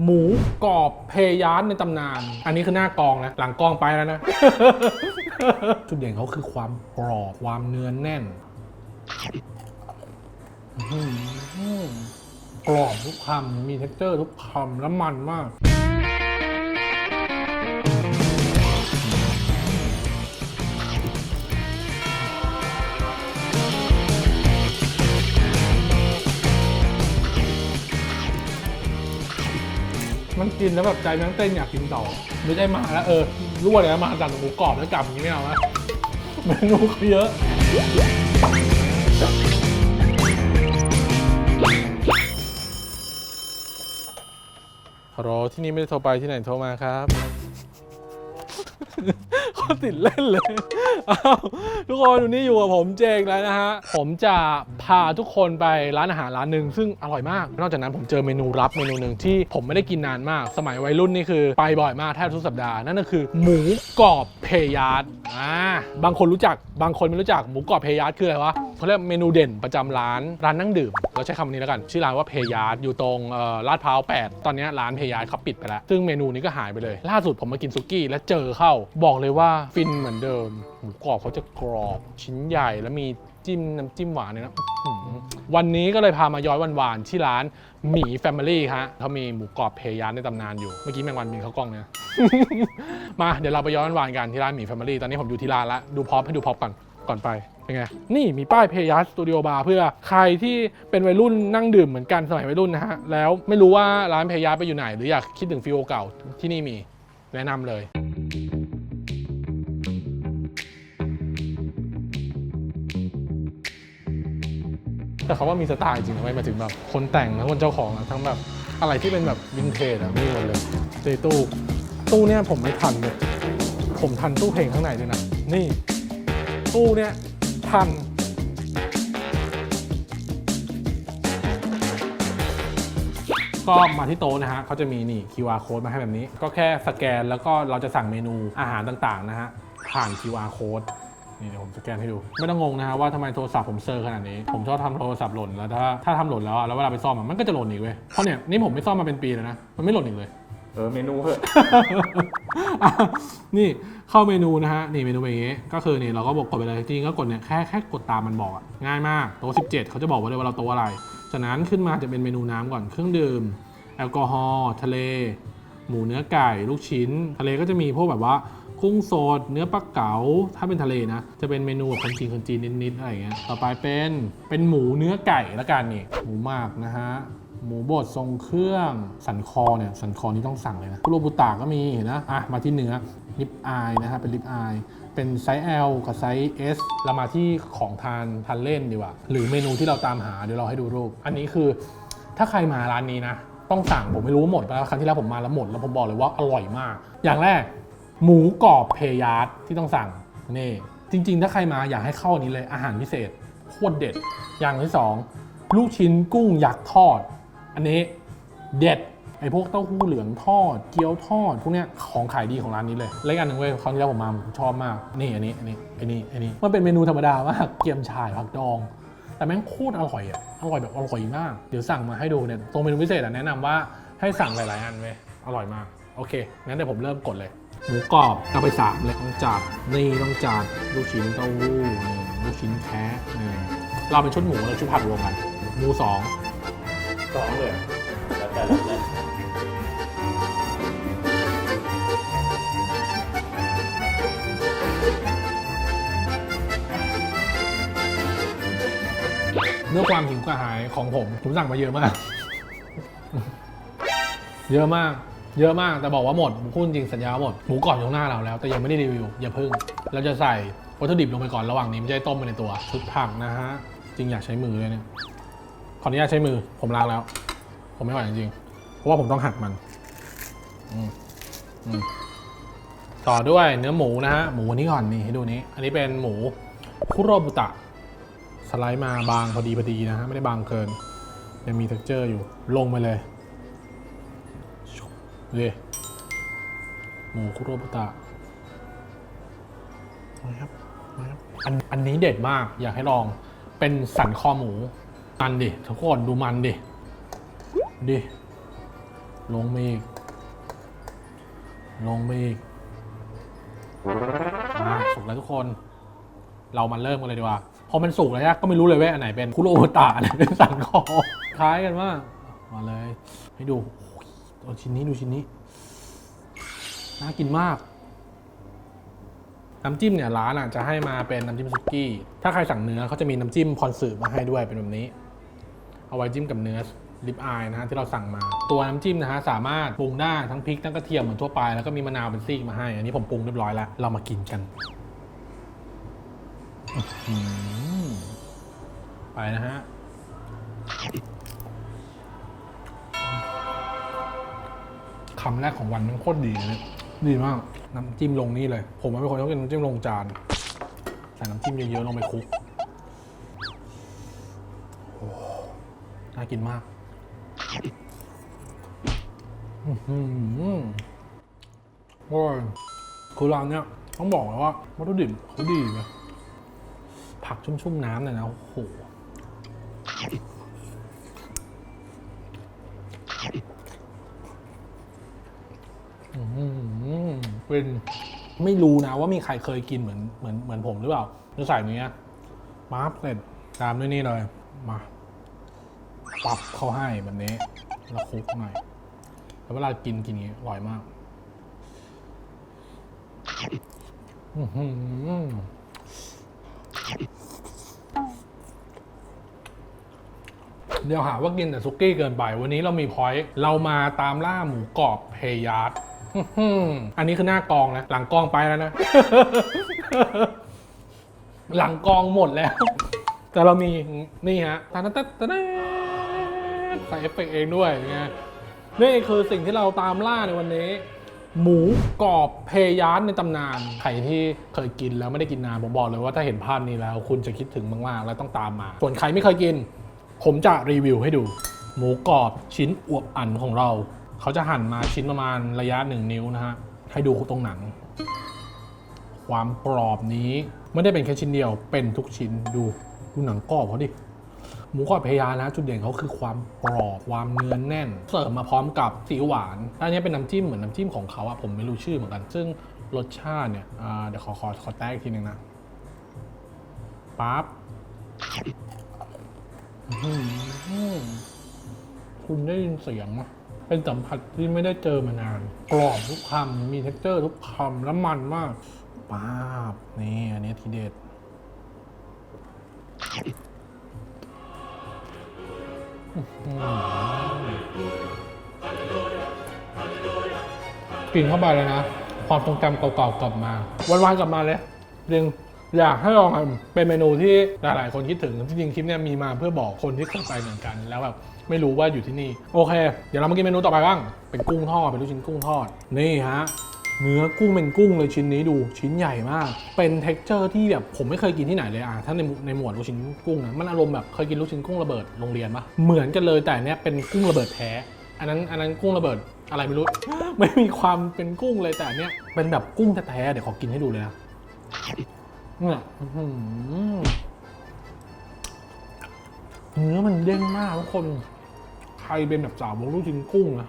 หมูกรอบเพยานในตำนาน อันนี้คือหน้ากองนะหลังกองไปแล้วนะ จุดเด่นเขาคือความกรอบความเนื้อแน่นกรอบทุกคำมีเท็กเจอร์ทุกคำแล้วมันมาก มันกินแล้วแบบใจมันเต้นอยากกินต่อไม่ใช่มาแล้วเออรั่วเลยนะมาสั่งหมูกรอบแล้วกลับอย่างนี้ไม่เอาละเมนูเขาเยอะ ฮัลโหลที่นี่ไม่ได้โทรไปที่ไหนโทรมาครับ ขาติดเล่นเลยอ้าทุกคนวันนี้อยู่กับผมเจงแล้วนะฮะ ผมจะพาทุกคนไปร้านอาหารร้านหนึ่งซึ่งอร่อยมาก นอกจากนั้นผมเจอเมนูลับเมนูหนึ่งที่ผมไม่ได้กินนานมาก สมัยวัยรุ่นนี่คือไปบ่อยมากแทบทุกสัปดาห์ นั่นก็คือ หมูกรอบเพยาร์ดอ่าบางคนรู้จักบางคนไม่รู้จักหมูกรอบเพยาร์ดคืออะไรวะเขาเรียกเมนูเด่นประจำร้านร้านนั่งดื่มเราใช้คำนี้แล้วกัน ชื่อร้านว่าเพยาร์ดอยู่ตรงลาดพร้าว 8 ตอนนี้ร้านเพยาร์ดเขาปิดไปแล้ว ซึ่งเมนูนี้ก็หายไปเลย ล่าสุดผมมากินซุกี้แล้วเจอเข้าบอกเลยว่าฟินเหมือนเดิม หมูกรอบเขาจะกรอบชิ้นใหญ่แล้วมีจิ้มน้ำจิ้มหวานเนี่ยนะอื้อหือวันนี้ก็เลยพามาย้อยวันวานๆที่ร้านหมีแฟมิลี่ฮะเขามีหมูกรอบเพยาร์ดในตำนานอยู่ เมื่อกี้แมงวันบินเข้ากล้องเนี่ย มาเดี๋ยวเราไปย้อนวันวานกันที่ร้านหมีแฟมิลี่ตอนนี้ผมอยู่ที่ร้านละดูพร็อพให้ดูพร็อพก่อนก่อนไปเป็นไงนี่มีป้ายเพยัสสตูดิโอบาร์เพื่อใครที่เป็นวัยรุ่นนั่งดื่มเหมือนกันสมัยวัยรุ่นนะฮะ แล้วไม่รู้ว่าร้านเพยัสไปอยู่ไหน หรืออยากคิดถึงฟิลเก่าที่นี่มีแนะนำเลย แต่เขาว่ามีสไตล์จริงนะไมมาถึงแบบคนแต่งทั้งคนเจ้าของอะทั้งแบบอะไรที่เป็นแบบวินเทจอะมีหมดเลยในตู้ตู้เนี่ยผมไม่ทันเลยผมทันตู้เพลงข้างในด้วยนะ นี่ ตู้เนี่ยทันก็มาที่โต๊ะนะฮะเขาจะมีนี่ QR code มาให้แบบนี้ ก็แค่สแกนแล้วก็เราจะสั่งเมนูอาหารต่างๆนะฮะผ่าน QR code นี่เดี๋ยวผมสแกนให้ดู ไม่ต้องงงนะฮะว่าทำไมโทรศัพท์ผมเซอร์ขนาดนี้ ผมชอบทำโทรศัพท์หล่นแล้วถ้าถ้าทำหล่นแล้วอะแล้วเวลาไปซ่อมอะมันก็จะหล่นอีกเว้ยเพราะเนี่ยนี่ผมไม่ซ่อมมาเป็นปีแล้วนะมันไม่หล่นอีกเลย เออเมนูเหอะ อะนี่เข้าเมนูนะฮะนี่เมนูเป็นอย่างงี้ก็คือนี่เราก็บอกกดไปเลยจริงๆก็กดเนี่ยแค่แค่กดตามมันบอกอะง่ายมากโต๊ะ17 เขาจะบอกไว้เลยว่าเราโต๊ะอะไร จากนั้นขึ้นมาจะเป็นเมนูน้ำก่อนเครื่องดื่ม แอลกอฮอล์ทะเล หมูเนื้อไก่ ลูกชิ้น ทะเลก็จะมีพวกแบบว่า กุ้งสด เนื้อปลาเก๋า ถ้าเป็นทะเลนะ จะเป็นเมนูแบบคนจีนคนจีนนิดๆอะไรเงี้ย ต่อไปเป็น เป็นหมูเนื้อไก่ละกันนี่ หมูหมากนะฮะ หมูบดทรงเครื่อง สันคอเนี่ย สันคอนี่ต้องสั่งเลยนะคุโรบุตะก็มีเห็นนะ อะ มาที่เนื้อลิปอายนะฮะ เป็นลิปอายเป็นไซส์ L กับไซส์ S เรามาที่ของทานทานเล่นดีกว่า หรือเมนูที่เราตามหาเดี๋ยวเราให้ดูรูป อันนี้คือถ้าใครมาร้านนี้นะ ต้องสั่งผมไม่รู้ว่าหมดแล้วครั้งที่แล้วผมมาแล้วหมด แล้วผมบอกเลยว่าอร่อยมาก อย่างแรก หมูกรอบเพยาร์ดที่ต้องสั่งนี่จริง ๆ ถ้าใครมาอยากให้เข้าอันนี้เลยอาหารพิเศษโคตรเด็ด อย่างที่สองลูกชิ้นกุ้งยักษ์ทอด อันนี้เด็ดไอ้พวกเต้าหู้เหลืองทอด เกี๊ยวทอดพวกเนี้ยของขายดีของร้านนี้เลยและอีกอันหนึ่งเว้ยครั้งที่แล้วผมมาผมชอบมาก นี่อันนี้อันนี้อันนี้อันนี้มันเป็นเมนูธรรมดามากเกี๊ยมฉ่ายผักดอง แต่แม่งโคตรอร่อยอะอร่อยแบบอร่อยมาก เดี๋ยวสั่งมาให้ดูเนี่ยตรงเมนูพิเศษอะแนะนำว่าให้สั่งหลายๆอันเว้ยอร่อยมากโอเคงั้นเดี๋ยวผมเริ่มกดเลย หมูกรอบเอาไปสามเลยต้องจัดนี่ต้องจัดลูกชิ้นเต้าหู้นี่ลูกชิ้นแคะนี่เราเป็นชุดหมูแล้วชุดผักรวมกันหมูสองสองเลยแล้วแต่แล้วแต่เมื่อความหิวกระหายของผม ผมสั่งมาเยอะมาก เยอะมาก เยอะมากแต่บอกว่าหมดผมพูดจริงสัญญาหมดหมูกรอบอยู่ข้างหน้าเราแล้ว แต่ยังไม่ได้รีวิวอย่าพึ่ง เราจะใส่วัตถุดิบลงไปก่อนระหว่างนี้มันจะได้ต้มไปในตัวชุดผักนะฮะจริงอยากใช้มือเลยเนี่ยขออนุญาตใช้มือผมล้างแล้ว ผมไม่ไหวจริงๆเพราะว่าผมต้องหักมันอืมอืมต่อด้วยเนื้อหมูนะฮะหมูอันนี้ก่อนนี่ให้ดูนี้ อันนี้เป็นหมูคุโรบุตะสไลด์มาบางพอดีพอดีนะฮะไม่ได้บางเกิน ยังมี t e x t อร์อยู่ลงไปเลย เลยหมูคุโรบุตะมาครับมาครับอันอันนี้เด็ดมากอยากให้ลองเป็นสันคอหมู มันดิทุกคนดูมันดิดิลงมาอีกลงมาอีกมาสุกแล้วทุกคน เรามาเริ่มกันเลยดีกว่าพอมันสุกแล้วเนี่ยก็ไม่รู้เลยว่าอันไหนเป็นคุโรโอตะอันไหนเป็นสันคอคล้ายกันมากมาเลย ให้ดูโอ้ย เอาชิ้นนี้ดูชิ้นนี้ น่ากินมาก น้ำจิ้มเนี่ยร้านอะจะให้มาเป็นน้ำจิ้มซุกี้ ถ้าใครสั่งเนื้อเขาจะมีน้ำจิ้มพรสืบมาให้ด้วยเป็นแบบนี้ เอาไว้จิ้มกับเนื้อลิปอายนะฮะที่เราสั่งมา ตัวน้ำจิ้มนะฮะสามารถปรุงได้ทั้งพริกทั้งกระเทียมเหมือนทั่วไปแล้วก็มีมะนาวเป็นซีกมาให้ อันนี้ผมปรุงเรียบร้อยแล้ว เรามากินกันไปนะฮะ คำแรกของวันมันโคตรดีเลยเนี่ยดีมาก น้ำจิ้มลงนี่เลย ผมเป็นคนชอบกินน้ำจิ้มลงจานใส่น้ำจิ้มเยอะๆลงไปคลุกโอ้น่ากินมากอือหือโอ้ยคือร้านเนี้ยต้องบอกเลยว่าวัตถุดิบเขาดีนะผักชุ่มๆน้ำเนี่ยนะโอ้โห อื้อหือ เป็นไม่รู้นะว่ามีใครเคยกินเหมือนเหมือนเหมือนผมหรือเปล่าจะใส่อย่เนี้ยมาเสร็จตามด้วยนี่เลยมาปับเข้าให้แบบนี้แล้วคลุกหน่อยแล้วเวลากินกินอย่างนี้อร่อยมากเดี๋ยวหาว่ากินแต่ซุกี้เกินไป วันนี้เรามีพอยต์เรามาตามล่าหมูกรอบเพยาร์ด อันนี้คือหน้ากองนะ หลังกองไปแล้วนะ หลังกองหมดแล้ว แต่เรามีนี่ฮะตาตาตาตาใส่เอฟเฟกต์เองด้วยไงนี่คือสิ่งที่เราตามล่าในวันนี้ หมูกรอบเพยาร์ดในตำนาน ใครที่เคยกินแล้วไม่ได้กินนาน ผมบอกเลยว่าถ้าเห็นภาพนี้แล้ว คุณจะคิดถึงมากๆและต้องตามมา ส่วนใครไม่เคยกิน ผมจะรีวิวให้ดู หมูกรอบชิ้นอวบอันของเรา เขาจะหั่นมาชิ้นประมาณระยะหนึ่งนิ้วนะฮะ ให้ดูตรงหนัง ความกรอบนี้ไม่ได้เป็นแค่ชิ้นเดียว เป็นทุกชิ้นดูดูหนังกรอบเขาดิ หมูกรอบพยานะ จุดเด่นเขาคือความกรอบความเนื้อแน่น เสิร์ฟมาพร้อมกับสีหวานอันนี้เป็นน้ำจิ้มเหมือนน้ำจิ้มของเขาอะผมไม่รู้ชื่อเหมือนกัน ซึ่งรสชาติเนี่ยเดี๋ยวขอขอขอแตกอีกทีหนึ่งนะปั๊บคุณได้ยินเสียงไหม เป็นสัมผัสที่ไม่ได้เจอมานาน กรอบทุกคำมีเท็กเจอร์ทุกคำแล้วมันมากป๊าบนี่อันนี้ทีเด็ดกินเข้าไปเลยนะ ความทรงจำเก่าๆกลับมา วันๆกลับมาเลยจริงอยากให้ลองทำเป็นเมนูที่หลายๆ คนคิดถึงจริงๆคลิปเนี้ยมีมาเพื่อบอกคนที่เคยไปเหมือนกัน แล้วแบบ ไม่รู้ว่าอยู่ที่นี่ โอเค เดี๋ยวเรามากินเมนูต่อไปบ้าง เป็นกุ้งทอด เป็นลูกชิ้นกุ้งทอด นี่ฮะ เนื้อกุ้งเป็นกุ้งเลยชิ้นนี้ดู ชิ้นใหญ่มาก เป็นเท็กเจอร์ที่แบบผมไม่เคยกินที่ไหนเลยอะ ถ้าในในหมวดลูกชิ้นกุ้งนะ มันอารมณ์แบบเคยกินลูกชิ้นกุ้งระเบิดโรงเรียนปะเหมือนกันเลยแต่เนี้ยเป็นกุ้งระเบิดแท้ อันนั้นอันนั้นกุ้งระเบิดอะไรไม่รู้ ไม่มีความเป็นกุ้งเลยแต่เนี้ยเป็นแบบกุ้งแท้ๆ เดี๋ยวขอกินให้ดูเลยนะเนี่ย เนื้อมันเด้งมากทุกคน ใครเป็นแบบสาวลูกชิ้นกุ้งนะ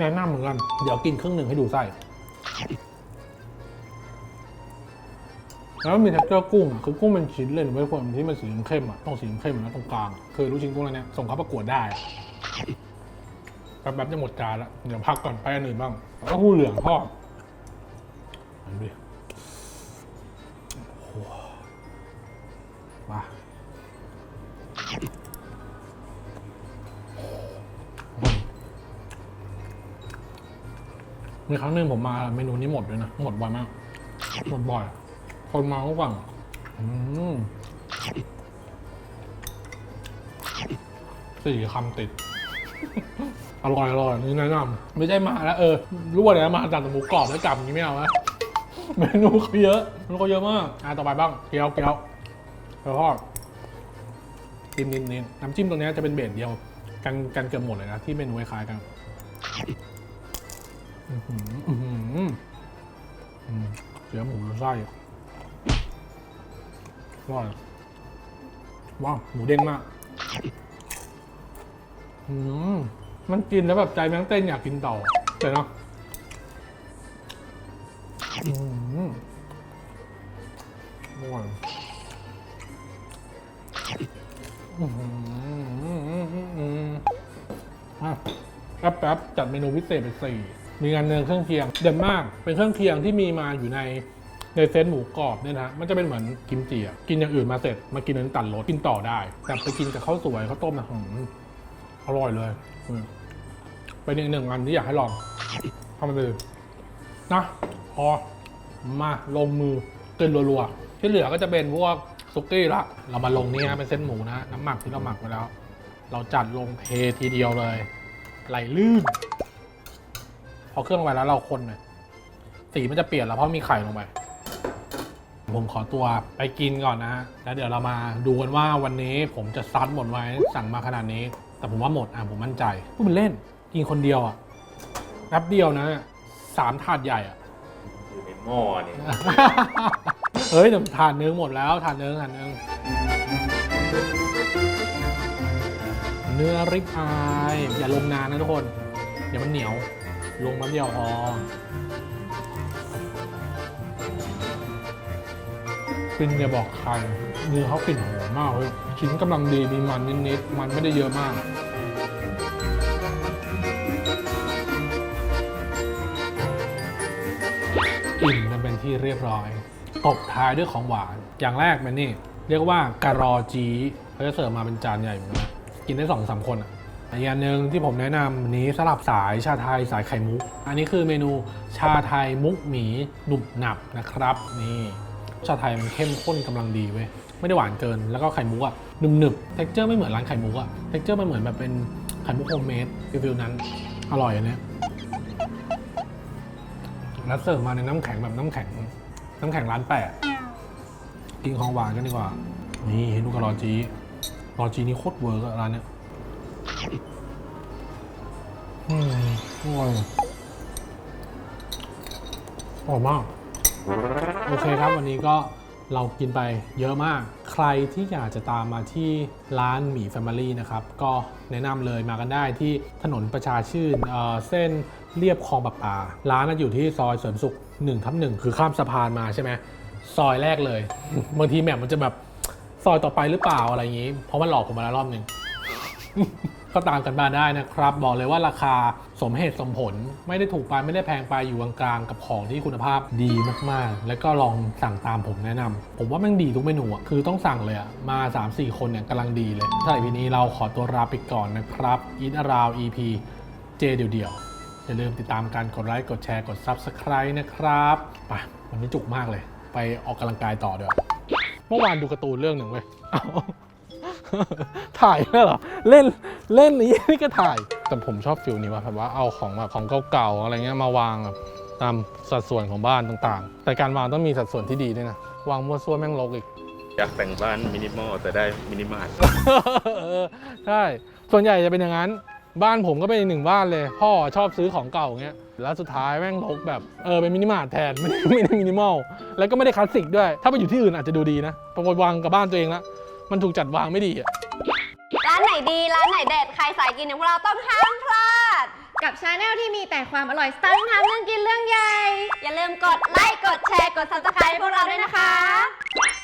แนะนำเหมือนกัน เดี๋ยวกินครึ่งหนึ่งให้ดูไส้ แล้วมันมีเท็กเจอร์กุ้งอะคือกุ้งเป็นชิ้นเลยหนูไม่ควรที่มันสีเข้มๆอะต้องสีเข้มๆนะตรงกลางอะคือลูกชิ้นกุ้งอะไรเนี้ยส่งเข้าประกวดได้อะแป๊บๆจะหมดจานละเดี๋ยวพักก่อนไปอันอื่นบ้างแล้วก็หูเหลืองทอดอันนี้โอ้โหมา มีครั้งหนึ่งผมมาเมนูนี้หมดด้วยนะ หมดบ่อยมาก หมดบ่อย คนมาก็ฝั่งสี่คำติด อร่อยอร่อยนี่แนะนำไม่ใช่มาแล้วเออรู้ว่าเนี่ยมาจากหมูกรอบแล้วกลับนี้ไม่เอานะเมนูเขาเยอะเมนูเขาเยอะมากอะต่อไปบ้างเกี๊ยวเกี๊ยวเกี๊ยวทอดจิ้มนิดนิดน้ำจิ้มตรงนี้จะเป็นเบสเดียว กันกันเกือบหมดเลยนะที่เมนูคล้ายกัน อื้อหืออื้อหืออืมเกี๊ยหมูไส้อร่อยว้าวหมูเด้งมากอืมมันกินแล้วแบบใจแม่งเต้นอยากกินต่อเดี๋ยวเนาะอืมอร่อยอื้อหืออื้อหืออื้อหืออะแป๊บแป๊บจัดเมนูพิเศษเป็นสี่ มีงานเนืองเครื่องเคียงเด่นมากเป็นเครื่องเคียงที่มีมาอยู่ในในเซตหมูกรอบเนี่ยนะมันจะเป็นเหมือนกิมจิอะกินอย่างอื่นมาเสร็จมากินนั้นตัดรสกินต่อได้ แต่ไปกินกับข้าวสวยข้าวต้มนะหืมอร่อยเลยอืมเป็นอีกหนึ่งอันที่อยากให้ลองทำมันไปเลยนะพอมาลงมือกินรัวๆ ที่เหลือก็จะเป็นพวกซุกี้ละ เรามาลงนี่นะเป็นเส้นหมูนะ น้ำหมักที่เราหมักไว้แล้ว เราจัดลงเททีเดียวเลย ไหลลื่น พอเครื่องลงไปแล้วเราคนหน่อยสีมันจะเปลี่ยนแล้วเพราะมีไข่ลงไป ผมขอตัวไปกินก่อนนะฮะแล้วเดี๋ยวเรามาดูกันว่าวันนี้ผมจะซัดหมดไว้สั่งมาขนาดนี้ แต่ผมว่าหมดอะผมมั่นใจพูดเป็นเล่นกินคนเดียวอะแป๊บเดียวนะสามถาดใหญ่อะอยู่ในหม้อนี่เฮ้ยแต่ถาดนึงหมดแล้วถาดนึงถาดนึงเนื้อริบอาย อย่าลงนานนะทุกคน เดี๋ยวมันเหนียว ลงแป๊บเดียวพอกลิ่นอย่าบอกใครเนื้อเขากลิ่นหอมมากเลยชิ้นกำลังดีมีมันนิดๆมันไม่ได้เยอะมากอิ่มกันเป็นที่เรียบร้อยตบท้ายด้วยของหวาน อย่างแรกเป็นนี่ เรียกว่าการอจีเขาจะเสิร์ฟมาเป็นจานใหญ่เหมือนกันนะกินได้สองสามคนอะ อีกอย่างหนึ่งที่ผมแนะนำวันนี้สลับสายชาไทยสายไข่มุก อันนี้คือเมนูชาไทยมุกหมีหนุบหนับนะครับ นี่ชาไทยมันเข้มข้นกำลังดีเว้ยไม่ได้หวานเกินแล้วก็ไข่มุกอะหนึบหนึบเท็กเจอร์ไม่เหมือนร้านไข่มุกอะเท็กเจอร์มันเหมือนแบบเป็นไข่มุกโฮมเมดฟิลนั้นอร่อยอันเนี้ยแล้วเสิร์ฟมาในน้ำแข็งแบบน้ำแข็ง น้ำแข็งร้านแปะกินของหวานกันดีกว่า นี่เห็นดูกับรอจีรอจีนี่โคตรเวิร์กร้านเนี้ย อืมอร่อยอร่อยมาก โอเคครับวันนี้ก็เรากินไปเยอะมาก ใครที่อยากจะตามมาที่ร้านหมี่แฟมิลี่นะครับ ก็แนะนำเลยมากันได้ที่ถนนประชาชื่นเเส้นเรียบคลองประปา ร้านน่ะอยู่ที่ซอยเสริมสุข1ทับหนึ่งคือข้ามสะพานมาใช่ไหมซอยแรกเลย บางทีแมปมันจะแบบซอยต่อไปหรือเปล่าอะไรอย่างนี้ เพราะมันหลอกผมมาแล้วรอบหนึ่ง ก็ตามกันมาได้นะครับ บอกเลยว่าราคาสมเหตุสมผล ไม่ได้ถูกไปไม่ได้แพงไปอยู่กลางๆกับของที่คุณภาพดีมากๆ แล้วก็ลองสั่งตามผมแนะนำผมว่าแมันดีทุกเมนูอะคือต้องสั่งเลยอะมา 3-4 คนเนี่ยกำลังดีเลยสำหรับ EP นี้เราขอตัวลาไปก่อนนะครับ Eat Around EP เจเดี่ยวๆอย่าลืมติดตามการกดไลค์กดแชร์กด Subscribe นะครับไปวันนี้จุกมากเลย ไปออกกำลังกายต่อเดี๋ยวเมื่อวานดูการ์ตูนเรื่องหนึ่งเว้ยเอาถ่ายเหรอ เล่น เล่นนี้นี่ก็ถ่าย แต่ผมชอบฟิลนี้ว่าแบบว่าเอาของแบบของเก่าๆอะไรเงี้ยมาวางแบบตามสัดส่วนของบ้านต่างๆ แต่การวางต้องมีสัดส่วนที่ดีด้วยนะ วางมั่วซั่วแม่งรกอีก อยากแต่งบ้านมินิมอลแต่ได้มินิมาร์ทเออใช่ ส่วนใหญ่จะเป็นอย่างนั้น บ้านผมก็เป็นอีกหนึ่งบ้านเลย พ่อชอบซื้อของเก่าเงี้ย แล้วสุดท้ายแม่งรกแบบเออเป็นมินิมาร์ทแทนไม่ได้ไม่ได้มินิมอล แล้วก็ไม่ได้คลาสสิกด้วย ถ้าไปอยู่ที่อื่นอาจจะดูดีนะปรากฏวางกับบ้านตัวเองแล้วมันถูกจัดวางไม่ดีอะร้านไหน ดี ร้านไหนเด็ด ใครสายกินอย่างพวกเราต้องห้ามพลาด กับชาแนลที่มีแต่ความอร่อยสไตล์ทำเรื่องกินเรื่องใหญ่ อย่าลืมกดไลค์ กดแชร์ กด subscribe ให้พวกเราด้วยนะคะ